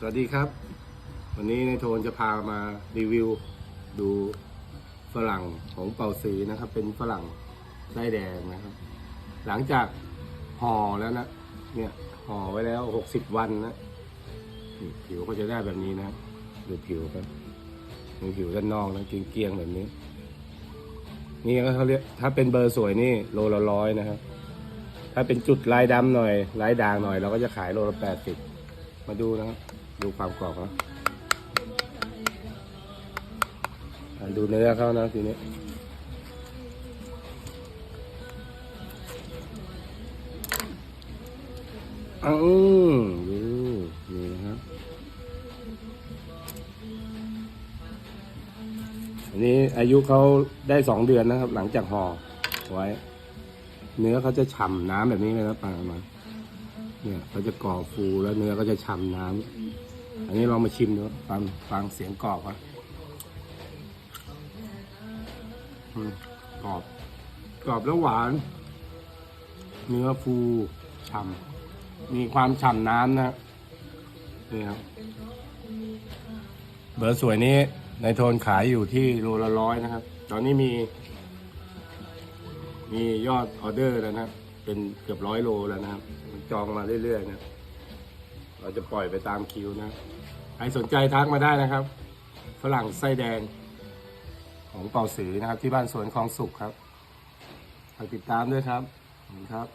สวัสดีครับ วันนี้ในายโทนจะพามารีวิวดูฝรั่งของเป่าสีนะครับ เป็นฝรั่งไส้แดงนะครับ หลังจากห่อแล้วนะ เนี่ยห่อไว้แล้วหกสิบวันนะผิวก็จะได้แบบนี้นะดูผิวครับดูผิวด้านนอกนะเกรียงๆแบบนี้ นี่ก็เขาเรียกถ้าเป็นเบอร์สวยนี่โลละร้อยนะครับถ้าเป็นจุดลายดำหน่อยลายด่างหน่อยเราก็จะขายโลละแปดสิบมาดูนะครับ ดูความกรอบนะอะดูเนื้อเขานะทีนี้อืมดูนี่นะครับ อันนี้อายุเขาได้สองเดือนนะครับ หลังจากห่อไว้ เนื้อเขาจะฉ่ำน้ำแบบนี้เลยนะปลามาเนี่ยเขาจะกรอบฟูแล้วเนื้อก็จะฉ่ำน้ำ อันนี้ลองมาชิมดูฟังฟังเสียงกรอบครับกรอบ กรอบแล้วหวาน เนื้อฟูฉ่ำมีความฉ่ำน้ำนะนี่ครับเบอร์สวยนี้ในโทนขายอยู่ที่โลละร้อยนะครับ ตอนนี้มี มียอดออเดอร์แล้วนะ เป็นเกือบร้อยโลแล้วนะครับ จองมาเรื่อยๆนะ เราจะปล่อยไปตามคิวนะ ใครสนใจทักมาได้นะครับ ฝรั่งไส้แดง ของเป่าสีนะครับ ที่บ้านสวนคลองสุขครับฝากติดตามด้วยครับขอบคุณครับ